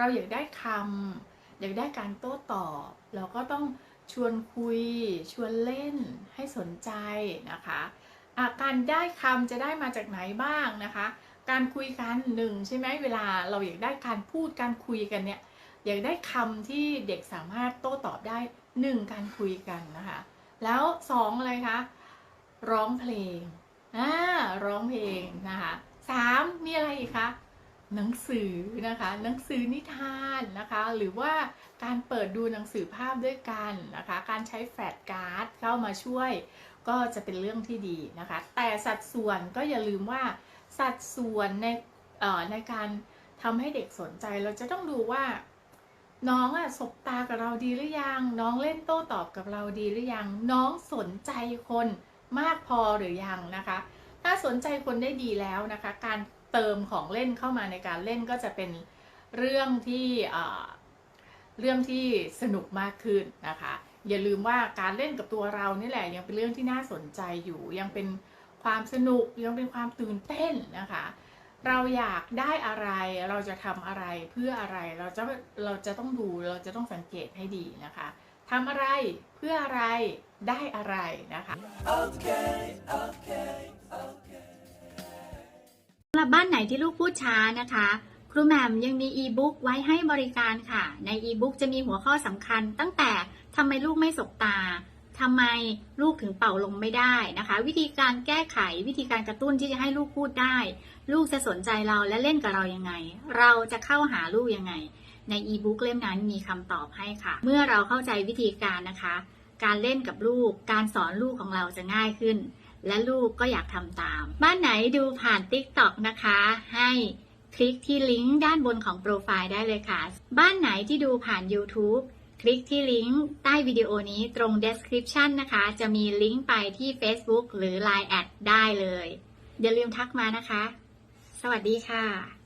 เราอยากได้คำอยากได้การโต้ตอบ เราก็ต้องชวนคุย ชวนเล่นให้สนใจนะคะะการได้คำจะได้มาจากไหนบ้างนะคะ การคุยกันหนึ่งใช่ไหมเวลาเราอยากได้การพูดการคุยกันเนี่ยอยากได้คำที่เด็กสามารถโต้ตอบได้หนึ่งการคุยกันนะคะ แล้วสองอะไรคะร้องเพลงอ่าร้องเพลงนะคะสามมีอะไรอีกคะ หนังสือนะคะ หนังสือนิทานนะคะ หรือว่าการเปิดดูหนังสือภาพด้วยกันนะคะ การใช้แฟลชการ์ดเข้ามาช่วย ก็จะเป็นเรื่องที่ดีนะคะ แต่สัดส่วนก็อย่าลืมว่าสัดส่วนในในการทำให้เด็กสนใจเราจะต้องดูว่า น้องอะสบตากับเราดีหรือยัง น้องเล่นโต้ตอบกับเราดีหรือยัง น้องสนใจคนมากพอหรือยังนะคะ ถ้าสนใจคนได้ดีแล้วนะคะ การ เติมของเล่นเข้ามาในการเล่นก็จะเป็นเรื่องที่เรื่องที่สนุกมากขึ้นนะคะ อย่าลืมว่าการเล่นกับตัวเรานี่แหละยังเป็นเรื่องที่น่าสนใจอยู่ยังเป็นความสนุกยังเป็นความตื่นเต้นนะคะ เราอยากได้อะไรเราจะทำอะไรเพื่ออะไรเราจะเราจะต้องดูเราจะต้องสังเกตให้ดีนะคะทำอะไรเพื่ออะไรได้อะไรนะคะสำหรับบ้านไหนที่ลูกพูดช้านะคะ ครูแหม่มยังมีอีบุ๊กไว้ให้บริการค่ะ ในอีบุ๊กจะมีหัวข้อสำคัญ ตั้งแต่ทำไมลูกไม่สบตาทำไมลูกถึงเป่าลมไม่ได้นะคะ วิธีการแก้ไขวิธีการกระตุ้นที่จะให้ลูกพูดได้ ลูกจะสนใจเราและเล่นกับเรายังไง เราจะเข้าหาลูกยังไง ในอีบุ๊กเล่มนั้นมีคำตอบให้ค่ะ เมื่อเราเข้าใจวิธีการนะคะ การเล่นกับลูก การสอนลูกของเราจะง่ายขึ้น และลูกก็อยากทำตาม บ้านไหนดูผ่าน TikTok นะคะ ให้คลิกที่ลิงก์ด้านบนของโปรไฟล์ได้เลยค่ะ บ้านไหนที่ดูผ่าน YouTube คลิกที่ลิงก์ใต้วิดีโอนี้ตรง description นะคะ จะมีลิงก์ไปที่ Facebook หรือ Line แอดได้เลย อย่าลืมทักมานะคะ สวัสดีค่ะ